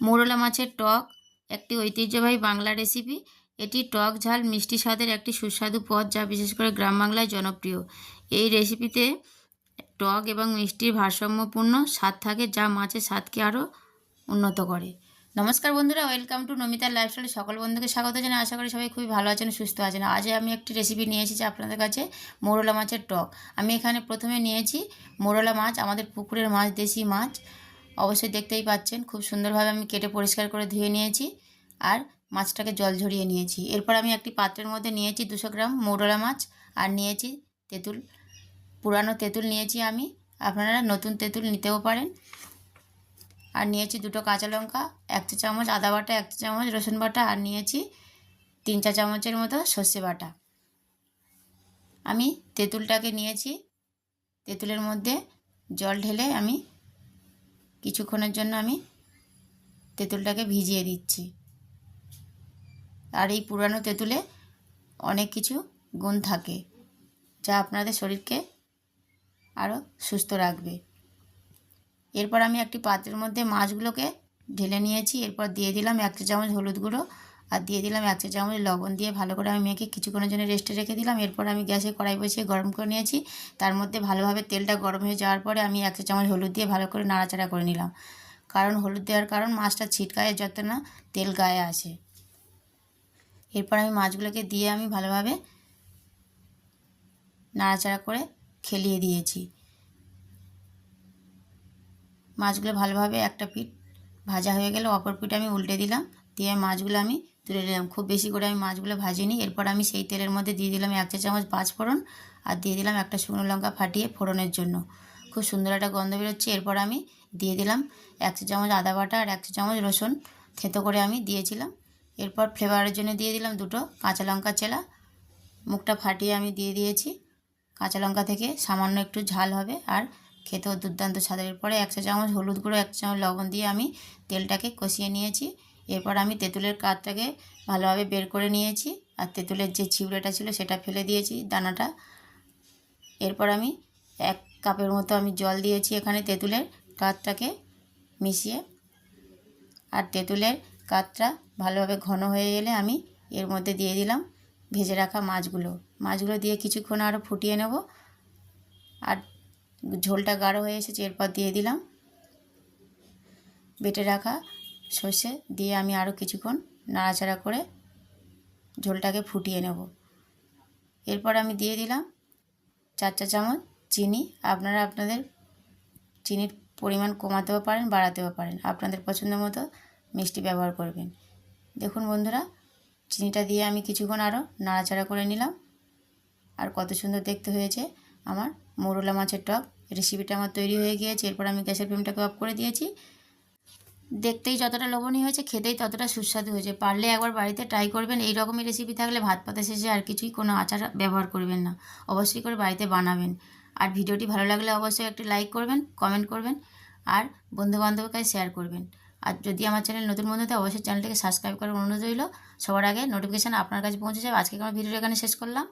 মোরলা মাছের টক, একটি ঐতিহ্যবাহী বাংলা রেসিপি। এটি টক, ঝাল, মিষ্টি স্বাদের একটি সুস্বাদু পদ যা বিশেষ করে গ্রাম বাংলায় জনপ্রিয়। এই রেসিপিতে টক এবং মিষ্টির ভারসাম্যপূর্ণ স্বাদ থাকে যা মাছের স্বাদকে আরও উন্নত করে। নমস্কার বন্ধুরা, ওয়েলকাম টু নমিতার লাইফস্টাইলে। সকল বন্ধুকে স্বাগত জানাই। আশা করি সবাই খুবই ভালো আছেন, সুস্থ আছেন। আজ আমি একটি রেসিপি নিয়ে এসেছি আপনাদের কাছে, মোরলা মাছের টক। আমি এখানে প্রথমে নিয়েছি মোরলা মাছ, আমাদের পুকুরের মাছ, দেশি মাছ। অবশ্যই দেখতেই পাচ্ছেন, খুব সুন্দরভাবে আমি কেটে পরিষ্কার করে ধুয়ে নিয়েছি আর মাছটাকে জল ঝরিয়ে নিয়েছি। এরপর আমি একটি পাত্রের মধ্যে নিয়েছি দুশো গ্রাম মৌরলা মাছ আর নিয়েছি তেঁতুল, পুরানো তেঁতুল নিয়েছি আমি। আপনারা নতুন তেঁতুল নিতেও পারেন। আর নিয়েছি দুটো কাঁচা লঙ্কা, এক চা চামচ আদা বাটা, এক চা চামচ রসুন বাটা আর নিয়েছি তিন চা চামচের মতো সর্ষে বাটা। আমি তেঁতুলটাকে নিয়েছি, তেঁতুলের মধ্যে জল ঢেলে আমি কিছুক্ষণের জন্য আমি তেঁতুলটাকে ভিজিয়ে দিচ্ছি। আর এই পুরানো তেঁতুলে অনেক কিছু গুণ থাকে, যা আপনাদের শরীরকে আরও সুস্থ রাখবে। এরপর আমি একটি পাত্রের মধ্যে মাছগুলোকে ঢেলে নিয়েছি। এরপর দিয়ে দিলাম এক চামচ হলুদ গুঁড়ো আর দিয়ে দিলাম এক চা চামচ লবণ দিয়ে ভালো করে আমি মেখে কিছুক্ষণের জন্য রেস্টে রেখে দিলাম। এরপর আমি গ্যাসে কড়াই বসিয়ে গরম করে নিয়েছি। তার মধ্যে ভালোভাবে তেলটা গরম হয়ে যাওয়ার পরে আমি এক চা চামচ হলুদ দিয়ে ভালো করে নাড়াচাড়া করে নিলাম। কারণ হলুদ দেওয়ার কারণ মাছটা ছিটকায় যত না তেল গায়ে আসে। এরপর আমি মাছগুলোকে দিয়ে আমি ভালোভাবে নাড়াচাড়া করে খেলিয়ে দিয়েছি। মাছগুলো ভালোভাবে একটা পিঠ ভাজা হয়ে গেলে অপর পিঠ আমি উল্টে দিলাম। দিয়ে মাছগুলো আমি তুলে নিলাম। খুব বেশি করে আমি মাছগুলো ভাজিনি। এরপর আমি সেই তেলের মধ্যে দিয়ে দিলাম এক চা চামচ পাঁচ ফোড়ন আর দিয়ে দিলাম একটা শুকনো লঙ্কা ফাটিয়ে ফোড়নের জন্য। খুব সুন্দর একটা গন্ধ বেরোচ্ছে। এরপর আমি দিয়ে দিলাম এক চা চামচ আদা বাটা আর এক চা চামচ রসুন। থেতো করে আমি দিয়েছিলাম। এরপর ফ্লেভারের জন্য দিয়ে দিলাম দুটো কাঁচা লঙ্কা চেলা মুখটা ফাটিয়ে আমি দিয়ে দিয়েছি। কাঁচা লঙ্কা থেকে সামান্য একটু ঝাল হবে আর খেতেও দুর্দান্ত স্বাদের। পরে এক চা চামচ হলুদ গুঁড়ো, এক চামচ লবণ দিয়ে আমি তেলটাকে কষিয়ে নিয়েছি। এরপর আমি তেঁতুলের কাঠটাকে ভালোভাবে বের করে নিয়েছি। আর তেঁতুলের যে ছিবড়েটা ছিল সেটা ফেলে দিয়েছি দানাটা। এরপর আমি এক কাপের মতো আমি জল দিয়েছি এখানে তেঁতুলের কাঠটাকে মিশিয়ে। আর তেঁতুলের কাঠটা ভালোভাবে ঘন হয়ে গেলে আমি এর মধ্যে দিয়ে দিলাম ভেজে রাখা মাছগুলো। মাছগুলো দিয়ে কিছুক্ষণ আরও ফুটিয়ে নেব। আর ঝোলটা গাঢ় হয়ে এসেছে, এরপর দিয়ে দিলাম। বেটে রাখা সর্ষে দিয়ে আমি আরও কিছুক্ষণ নাড়াচাড়া করে ঝোলটাকে ফুটিয়ে নেব। এরপর আমি দিয়ে দিলাম চার চা চামচ চিনি। আপনারা আপনাদের চিনির পরিমাণ কমাতেও পারেন, বাড়াতেও পারেন। আপনাদের পছন্দ মতো মিষ্টি ব্যবহার করবেন। দেখুন বন্ধুরা, চিনিটা দিয়ে আমি কিছুক্ষণ আরও নাড়াচাড়া করে নিলাম। আর কত সুন্দর দেখতে হয়েছে আমার মোরলা মাছের টক। রেসিপিটা আমার তৈরি হয়ে গিয়েছে। এরপর আমি গ্যাসের ফ্লেমটাকে অফ করে দিয়েছি। দেখতেই যতটা লোভনীয় হয়েছে, খেতেই ততটা সুস্বাদু হয়েছে। পারলে একবার বাড়িতে ট্রাই করবেন এই রকমই রেসিপি থাকলে ভাত পাতা শেষে আর কিছুই কোনো আচার ব্যবহার করবেন না। অবশ্যই করে বাড়িতে বানাবেন। আর ভিডিওটি ভালো লাগলে অবশ্যই একটি লাইক করবেন কমেন্ট করবেন, আর বন্ধুবান্ধবের কাছে শেয়ার করবেন। আর যদি আমার চ্যানেল নতুন বন্ধুতে অবশ্যই চ্যানেলটিকে সাবস্ক্রাইব করার অনুরোধ রইল। সবার আগে নোটিফিকেশান আপনার কাছে পৌঁছে যাবে। আজকে আমার ভিডিওটা এখানে শেষ করলাম?